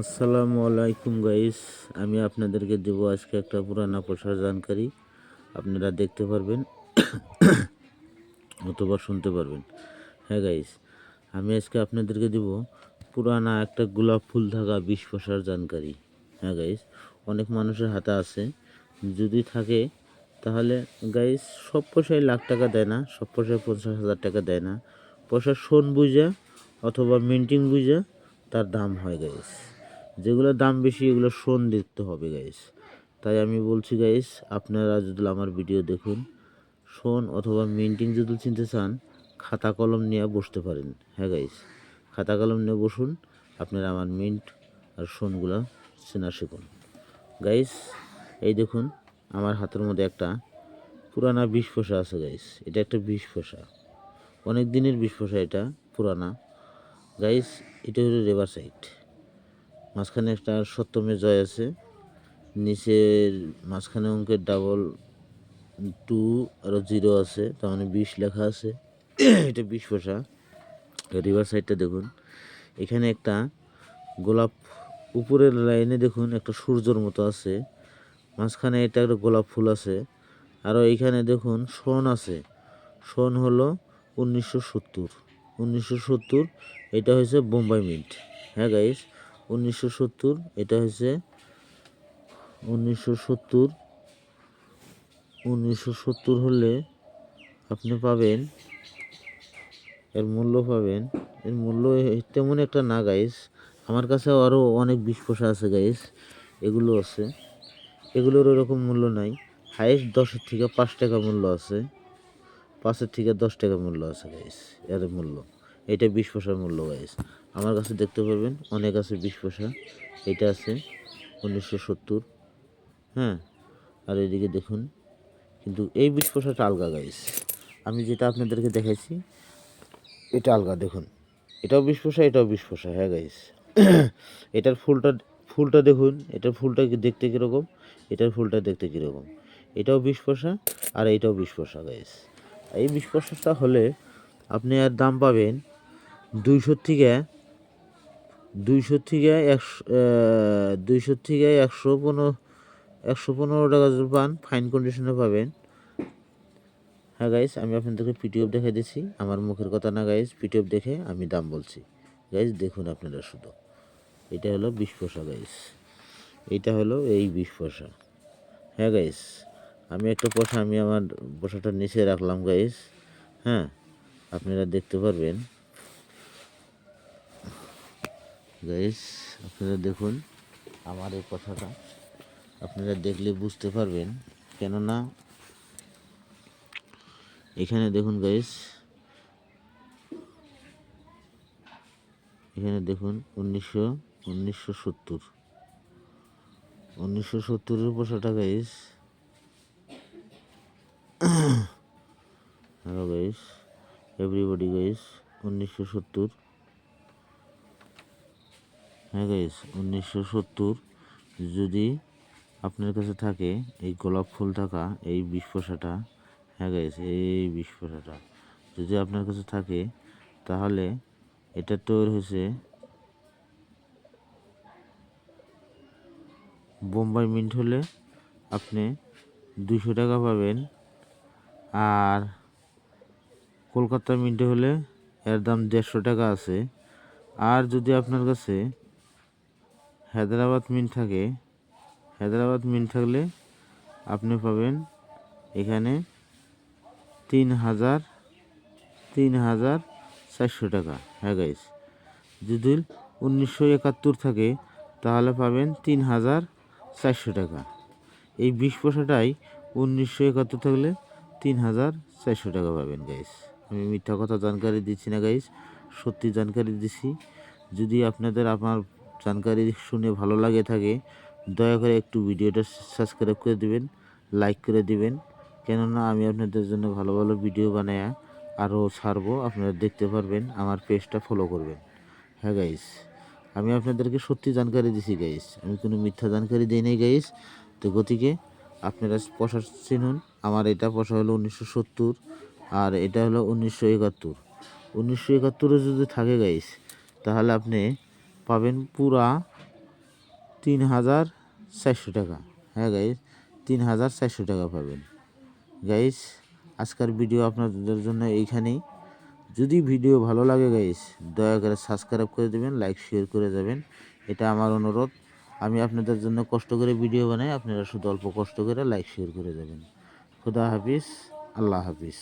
আসসালামু আলাইকুম গাইস, আমি আপনাদেরকে দেব আজকে একটা পুরানা পোষার জানকারি। আপনারা দেখতে পারবেন, অথবা শুনতে পারবেন। হ্যাঁ গাইস, আমি আজকে আপনাদেরকে দেব পুরানা একটা গোলাপ ফুল থাকা বিষ পোষার জানকারি। হ্যাঁ গাইস, অনেক মানুষের হাতে আছে। যদি থাকে, তাহলে গাইস, সব পয়সায় লাখ টাকা দেয় না, সব পয়সায় পঞ্চাশ হাজার টাকা দেয় না। পয়সা শোন বুঝা অথবা মিন্টিং বুঝা তার দাম হয় গাইস। যেগুলোর দাম বেশি, এগুলো শোন দেখতে হবে গাইস তাই আমি বলছি গাইস আপনারা যদি আমার ভিডিও দেখুন শোন অথবা মিন্টিং যদি চিনতে চান, খাতা কলম নিয়ে বসতে পারেন। হ্যাঁ গাইস খাতা কলম নিয়ে বসুন, আপনারা আমার মিন্ট আর শোনগুলো চেনা শিখুন। গাইস এই দেখুন, আমার হাতের মধ্যে একটা পুরানা বিষ পোষা আছে গাইস এটা একটা বিষ পোষা অনেক দিনের বিষ পোষা এটা, পুরানা। গাইস এটা হলো রেভার সাইড মাঝখানে একটা সপ্তমে জয় আছে। নিচের মাঝখানে অঙ্কের ডাবল টু আরও জিরো আছে, তার মানে বিশ লেখা আছে। এটা বিশ পয়সা। রিভার সাইডটা দেখুন। এখানে একটা গোলাপ উপরের লাইনে দেখুন, একটা সূর্যর মতো আছে। মাঝখানে এটা একটা গোলাপ ফুল আছে। আরও এইখানে দেখুন শোন আছে। শোন হলো উনিশশো সত্তর। উনিশশো সত্তর, এটা হয়েছে বোম্বাই মিন্ট। হ্যাঁ গাইস উনিশশো সত্তর, এটা হয়েছে উনিশশো সত্তর। উনিশশো সত্তর হলে আপনি পাবেন, এর মূল্য পাবেন। এর মূল্য তেমন একটা না গাইস আমার কাছে আরও অনেক বিষ পোষা আছে গাইস এগুলো আছে। এগুলোর ওরকম মূল্য নাই। হাইস্ট দশের থেকে পাঁচ টাকা মূল্য আছে। পাঁচের থেকে দশ টাকা মূল্য আছে গাইস এর মূল্য। এটা বিশ পয়সার মূল্য গাইস আমার কাছে দেখতে পারবেন, অনেক আছে বিশ পয়সা। এটা আছে উনিশশো সত্তর। হ্যাঁ আর এদিকে দেখুন, কিন্তু এই বিশ পয়সাটা আলগা গাইস আমি যেটা আপনাদেরকে দেখাইছি, এটা আলগা, দেখুন। এটাও বিশ পয়সা, এটাও বিশ পয়সা হ্যাঁ গাইস এটার ফুলটা ফুলটা দেখুন, এটার ফুলটা দেখতে কীরকম? এটার ফুলটা দেখতে কীরকম? এটাও বিশ পয়সা, আর এটাও বিশ পয়সা গাইস এই বিশ পয়সাটা হলে আপনি আর দাম পাবেন দুইশো থেকে দুইশো থেকে একশো দুইশো থেকে একশো পনেরো একশো পনেরো টাকা পান ফাইন কন্ডিশনে পাবেন। হ্যাঁ গাইস আমি আপনাদেরকে পিটিএফ দেখে দিচ্ছি আমার মুখের কথা না গাইস পিটিএফ দেখে আমি দাম বলছি। গাইস দেখুন আপনারা শুধু। এটা হলো বিশ পয়সা গাইস এইটা হলো এই বিশ পয়সা। হ্যাঁ গাইস আমি একটা পয়সা, আমি আমার পয়সাটা নিচে রাখলাম গাইস হ্যাঁ আপনারা দেখতে পারবেন। গাইস আপনারা দেখুন আমার এই কথাটা। আপনারা দেখলে বুঝতে পারবেন। কেননা, এখানে দেখুন গাইস এখানে দেখুন উনিশশো উনিশশো সত্তর। উনিশশো সত্তরের পোষাটা guys hello guys everybody guys উনিশশো সত্তর। হ্যাঁ গাইস উনিশশো সত্তর যদি আপনার কাছে থাকে এই গোলাপ ফুল থাকা এই পয়সাটা হ্যাঁ গাইস এই পয়সাটা, যদি আপনার কাছে থাকে, তাহলে এটা তৈরি হয়েছে বোম্বাই মিন্ট হলে আপনি দুশো টাকা পাবেন। আর কলকাতা মিন্টে হলে এর দাম দেড়শো টাকা আছে। আর যদি আপনার কাছে হায়দ্রাবাদ মিন্ট থাকে। হায়দ্রাবাদ মিন্ট থাকলে আপনি পাবেন এখানে তিন হাজার তিন হাজার চারশো টাকা। হ্যাঁ গাইস যদি উনিশশো একাত্তর থাকে, তাহলে পাবেন তিন হাজার চারশো টাকা। এই বিশ পয়সাটাই উনিশশো একাত্তর থাকলে তিন হাজার চারশো টাকা পাবেন গাইস আমি মিথ্যা কথা জানকারি দিচ্ছি না গাইস সত্যি জানকারি দিচ্ছি। যদি আপনাদের আমার জানকারি শুনে ভালো লাগে থাকে, দয়া করে একটু ভিডিওটা সাবস্ক্রাইব করে দিবেন লাইক করে দিবেন। কেননা আমি আপনাদের জন্য ভালো ভালো ভিডিও বানায় আরও ছাড়বো, আপনারা দেখতে পারবেন, আমার পেজটা ফলো করবেন। হ্যাঁ গাইস আমি আপনাদেরকে সত্যি জানকারি দিছি গাইস আমি কোনো মিথ্যা জানকারি দিই নাই গাইস তো গতিকে আপনারা পোষা চিনুন, আমার এটা পোষা হলো উনিশশো সত্তর, আর এটা হলো উনিশশো একাত্তর। উনিশশো একাত্তরে যদি থাকে গাইস তাহলে আপনি পাবেন পুরা তিন হাজার চারশো টাকা। হ্যাঁ গাইস তিন হাজার চারশো টাকা পাবেন। গাইস আজকের ভিডিও আপনাদের জন্য এইখানেই। যদি ভিডিও ভালো লাগে গাইস দয়া করে সাবস্ক্রাইব করে দেবেন লাইক শেয়ার করে যাবেন। এটা আমার অনুরোধ। আমি আপনাদের জন্য কষ্ট করে ভিডিও বানাই, আপনারা শুধু অল্প কষ্ট করে লাইক শেয়ার করে দেবেন খুদা হাফিজ, আল্লাহ হাফিজ।